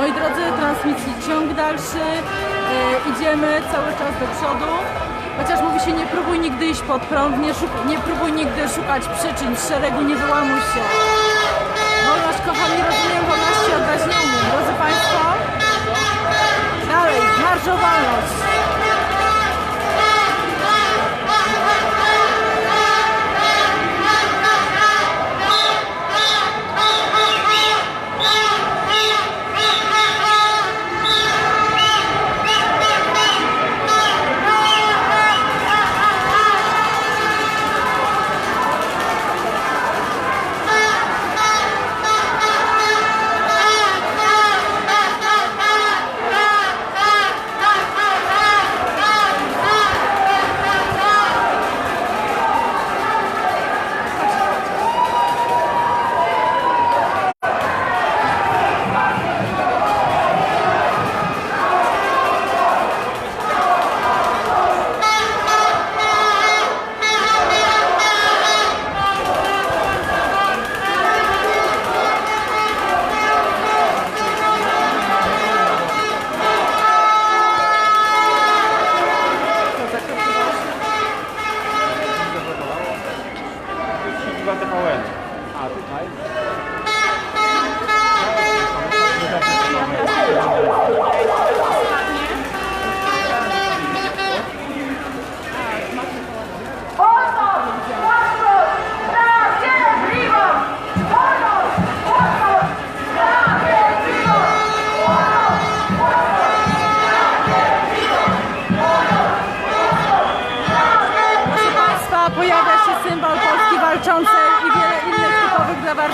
Moi drodzy, transmisji ciąg dalszy. E, idziemy cały czas do przodu. Chociaż mówi się, nie próbuj nigdy iść pod prąd, nie, nie próbuj nigdy szukać przyczyn, z szeregu nie wyłamuj się. Wolność, kochani, rozumiem wolności odważnienie. Drodzy Państwo, dalej, marsz o wolność. Chyba TVN.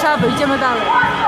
Typowych dla Warszawy. Idziemy dalej. Wolność!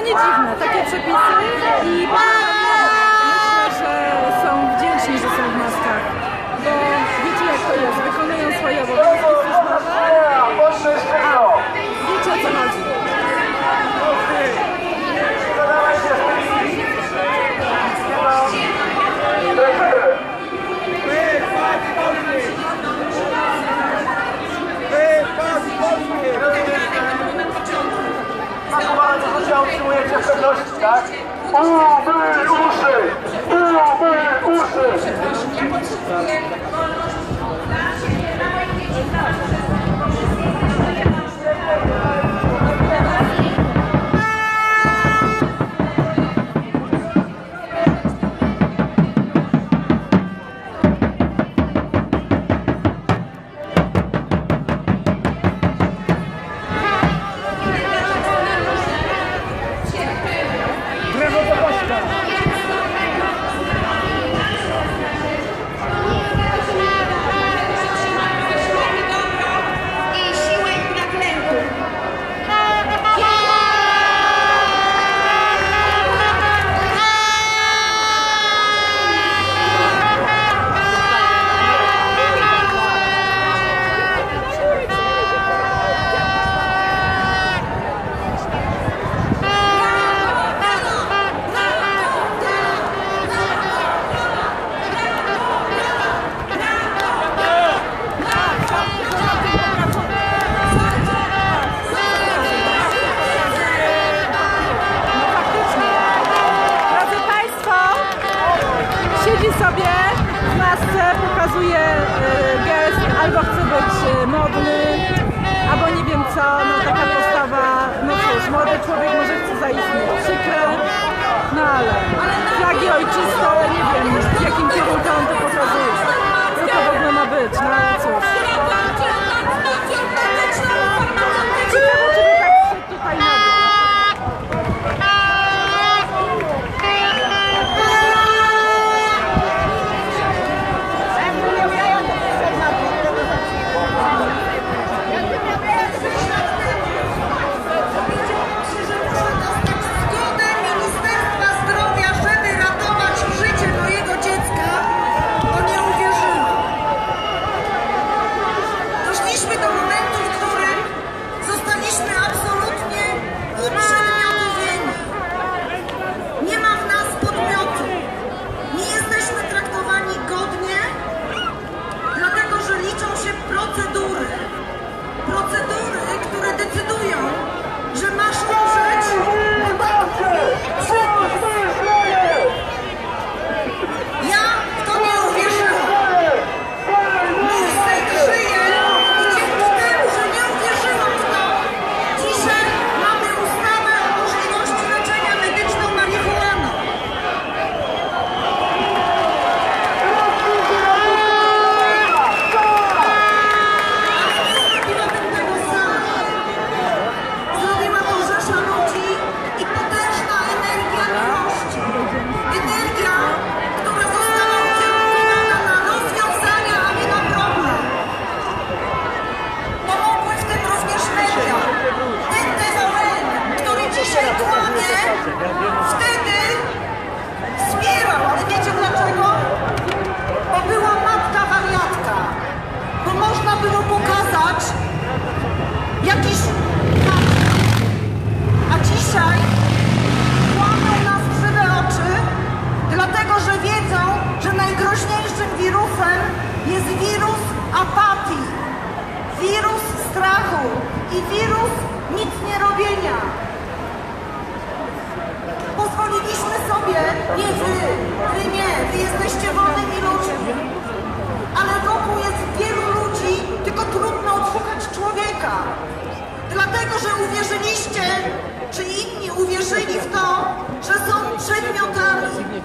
no nie dziwne, takie przepisy i... przeprosić, tak? Umy uszy! Umy uszy!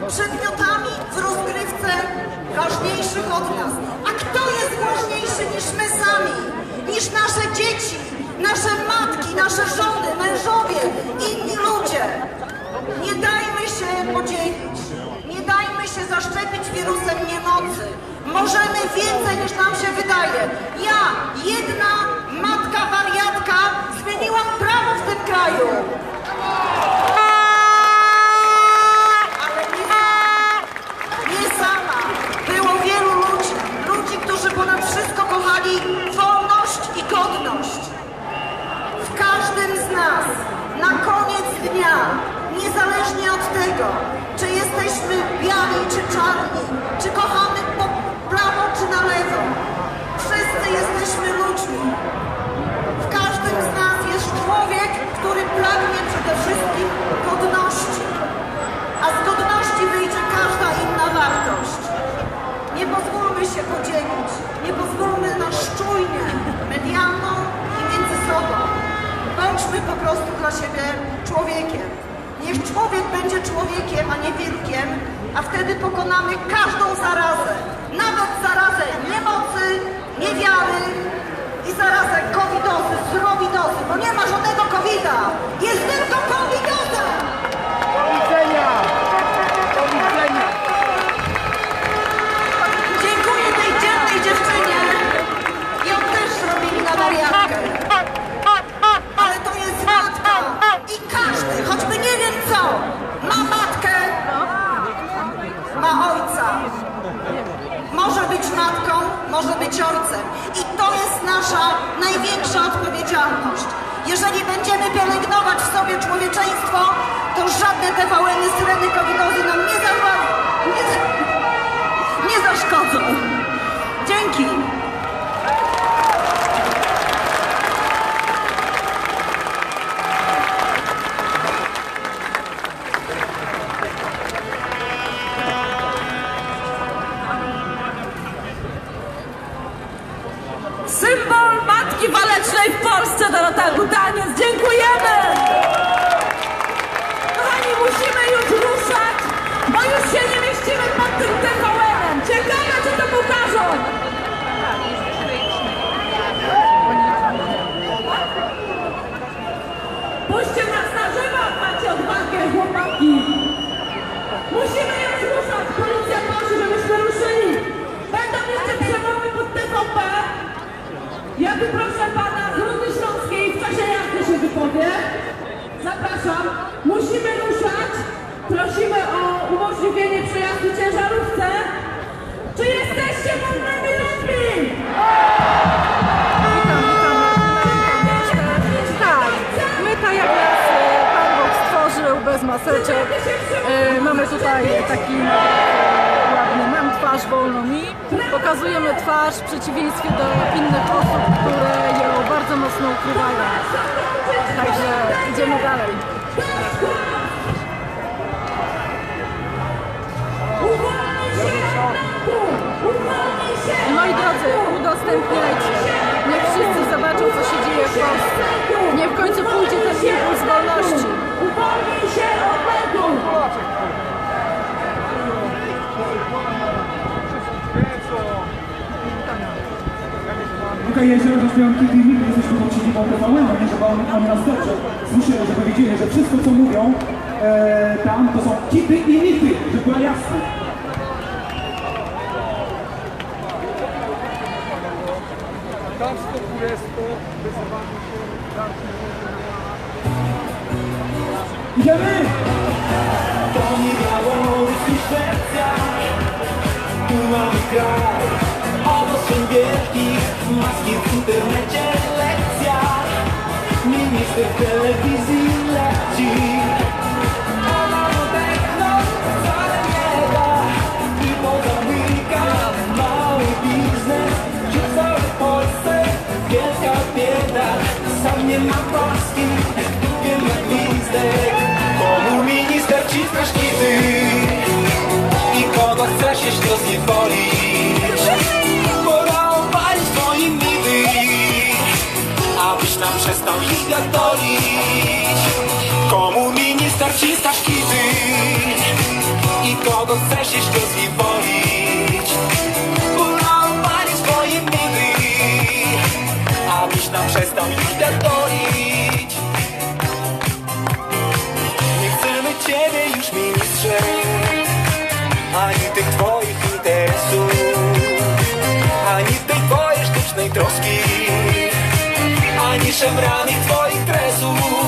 przedmiotami w rozgrywce ważniejszych od nas. A kto jest ważniejszy niż my sami, niż nasze dzieci, nasze matki, nasze żony, mężowie, inni ludzie? Nie dajmy się podzielić, nie dajmy się zaszczepić wirusem niemocy. Możemy więcej niż nam się wydaje. Ja, jedna matka wariatka, zmieniłam prawo w tym kraju. Człowiekiem, a nie wilkiem, a wtedy pokonamy każdą zarazę. Nawet zarazę niemocy, niewiary i zarazę covidozy, zrobidozy, bo nie ma żadnego covida. Jest tylko covidoza! I to jest nasza największa odpowiedzialność. Jeżeli będziemy pielęgnować w sobie człowieczeństwo, to żadne TVN-y, syreny covidozy nam nie zawali. Nie, nie zaszkodzą. Dzięki. Nas na jak macie odwagę, chłopaki. Musimy już ruszać. Policja prosi, żebyśmy ruszyli. Będą jeszcze przemowy pod TVP. Ja tu proszę pana z Rudy Śląskiej w czasie jazdy się wypowie. Zapraszam. Musimy ruszać. Prosimy o umożliwienie przejazdu ciężarówce. Czy jesteście wolnymi ludźmi? Maseczek. E, mamy tutaj taki e, ładny, mam twarz wolną mi. Pokazujemy twarz w przeciwieństwie do innych osób, które ją bardzo mocno ukrywają. Także idziemy dalej. Moi drodzy, udostępniajcie. Niech wszyscy zobaczą, co się dzieje w Polsce. Niech w końcu pójdzie ten impuls wolności. Okej, jeszcze raz śpiewam kilka filmik, jesteśmy pod siedzibą TVN, nie żeby oni, nas dobrze słyszeli, żeby wiedzieli, że wszystko co mówią e, tam to są kity i mity, żeby była jasne. Tam 120 wyzywamy się, Idziemy! Kraj Obostrzeń wielkich Maski w internecie lekcja. Minister w telewizji leci. Ona odetchnąć wcale nie da. I poza weekend Mały biznes. Że w Polsce Wielka bieda. Sam nie ma Polski Wiem jak gwizdek. Komu minister ci straszliwy Abyś nam przestał ich gardolić Komu minister ci straszliwy I kogo chcesz jeśli rozniewolić píšem rány tvojich trezú.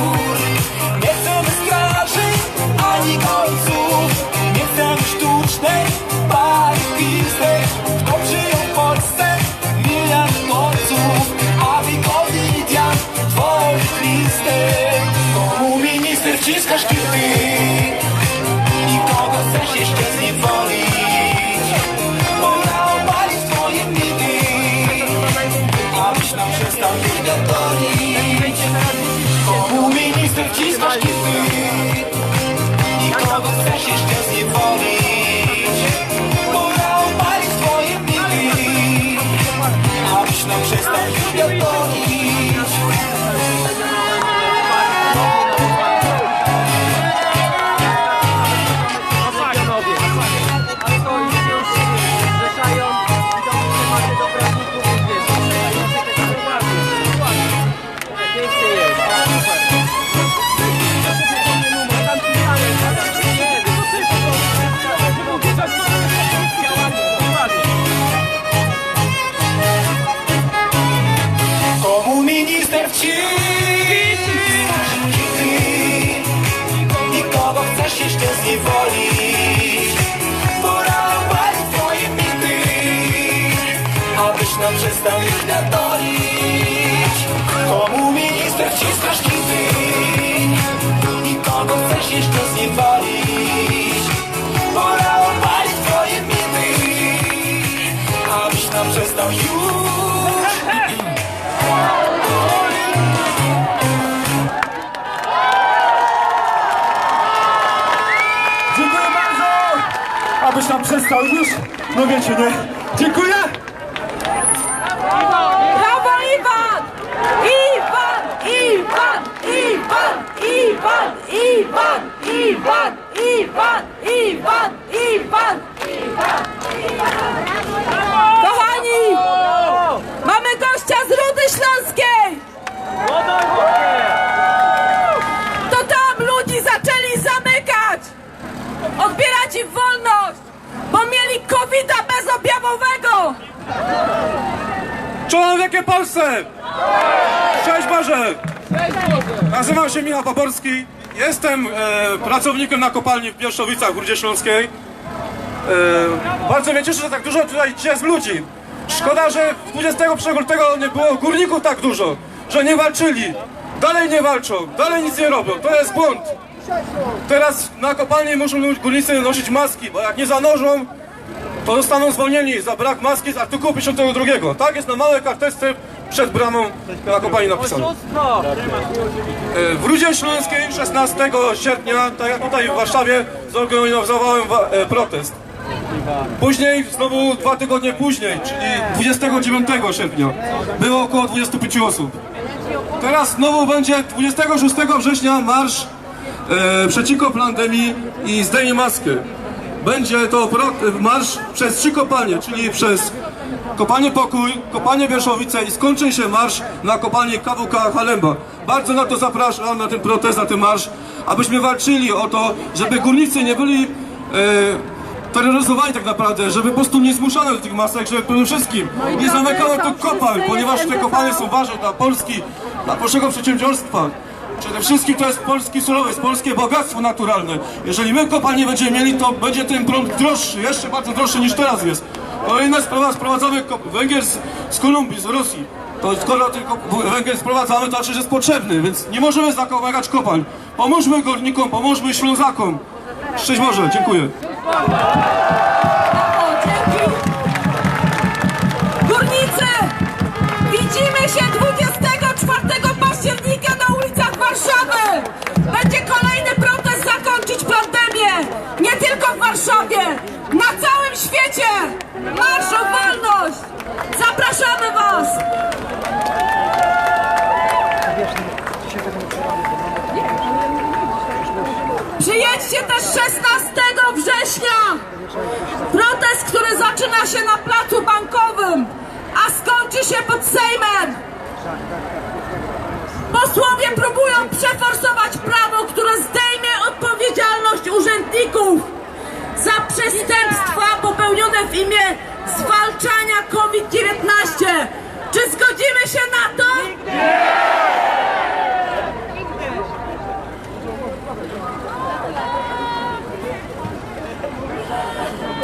Nam przestał już Dziękuję bardzo! Abyś tam przestał już? No wiecie, nie? Dziękuję! Brawo Iwan! Iwan! Iwan! Iwan! Iwan! Iwan! Iwan! Iwan! Iwan! Iwan! Im wolność! Bo mieli covid bezobjawowego! Czołem wielkie Polsce! Cześć Boże! Nazywam się Michał Baborski. Jestem e, pracownikiem na kopalni w Bieszczowicach w Rudzie Śląskiej. E, bardzo mnie cieszy, że tak dużo tutaj dzisiaj jest ludzi. Szkoda, że 21 lutego nie było górników tak dużo, że nie walczyli. Dalej nie walczą, dalej nic nie robią. To jest błąd. Teraz na kopalni muszą górnicy nosić maski, bo jak nie zanożą, to zostaną zwolnieni za brak maski z artykułu 52. Tak jest na małej karteczce przed bramą na kopalni napisane. W Rudzie Śląskiej 16 sierpnia, tak jak tutaj w Warszawie, zorganizowałem wa- e, protest. Później, znowu dwa tygodnie później, czyli 29 sierpnia, było około 25 osób. Teraz znowu będzie 26 września marsz e, przeciwko pandemii i zdejmie maskę. Będzie to pro, marsz przez trzy kopalnie, czyli przez kopalnię Pokój, kopalnię Wierszowice i skończy się marsz na kopalnię KWK Halemba. Bardzo na to zapraszam, na ten protest, na ten marsz, abyśmy walczyli o to, żeby górnicy nie byli e, terroryzowani tak naprawdę, żeby po prostu nie zmuszano do tych masek, żeby przede wszystkim nie zamykano tych kopalń, ponieważ te kopalnie są ważne dla Polski, dla polskiego przedsiębiorstwa. Przede wszystkim to jest polski surowiec, polskie bogactwo naturalne. Jeżeli my kopalnie będziemy mieli, to będzie ten prąd droższy, jeszcze bardzo droższy niż teraz jest. Kolejna sprawa, sprowadzamy węgiel z, z Kolumbii, z Rosji. To skoro ten kop- węgiel sprowadzamy, to znaczy, że jest potrzebny, więc nie możemy zakopać kopalń. Pomóżmy górnikom, pomóżmy Ślązakom. Szczęść Boże, dziękuję. Górnicy! Widzimy się 24 kolejny protest zakończyć pandemię! Nie tylko w Warszawie! Na całym świecie! Marsz o wolność! Zapraszamy Was! Przyjedźcie też 16 września! Protest, który zaczyna się na placu bankowym, a skończy się pod Sejmem. Posłowie próbują przeforsować prawo, które zdejmie odpowiedzialność urzędników za przestępstwa popełnione w imię zwalczania COVID-19. Czy zgodzimy się na to?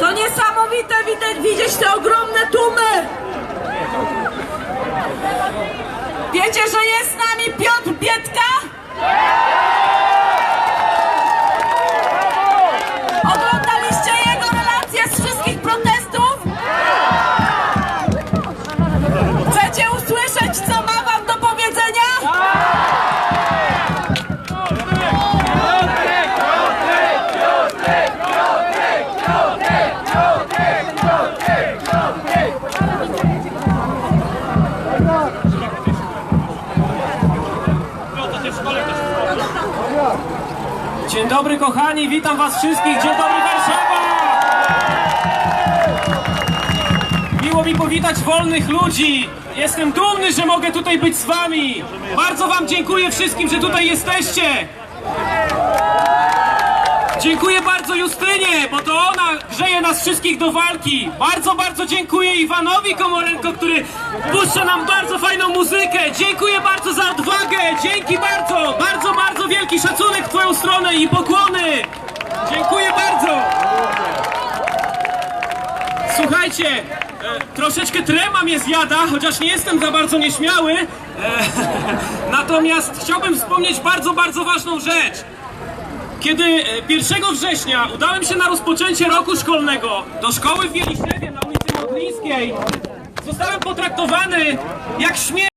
To niesamowite widać, widzieć te ogromne tłumy. Wiecie, że jest Dziecka! Kochani, witam was wszystkich. Dzień dobry Warszawa! Miło mi powitać wolnych ludzi. Jestem dumny, że mogę tutaj być z wami. Bardzo wam dziękuję wszystkim, że tutaj jesteście. Dziękuję bardzo Justynie, bo to ona grzeje nas wszystkich do walki. Bardzo, bardzo dziękuję Iwanowi Komorenko, który puszcza nam bardzo fajną muzykę. Dziękuję bardzo za odwagę. Dzięki bardzo. Bardzo, bardzo wielki szacunek w twoją stronę i pokłony. Dziękuję bardzo. Słuchajcie, e, troszeczkę trema mnie zjada, chociaż nie jestem za bardzo nieśmiały. E, natomiast chciałbym wspomnieć bardzo, bardzo ważną rzecz. Kiedy e, 1 września udałem się na rozpoczęcie roku szkolnego do szkoły w Wieliszewie na ulicy Modlińskiej, zostałem potraktowany jak śmiech.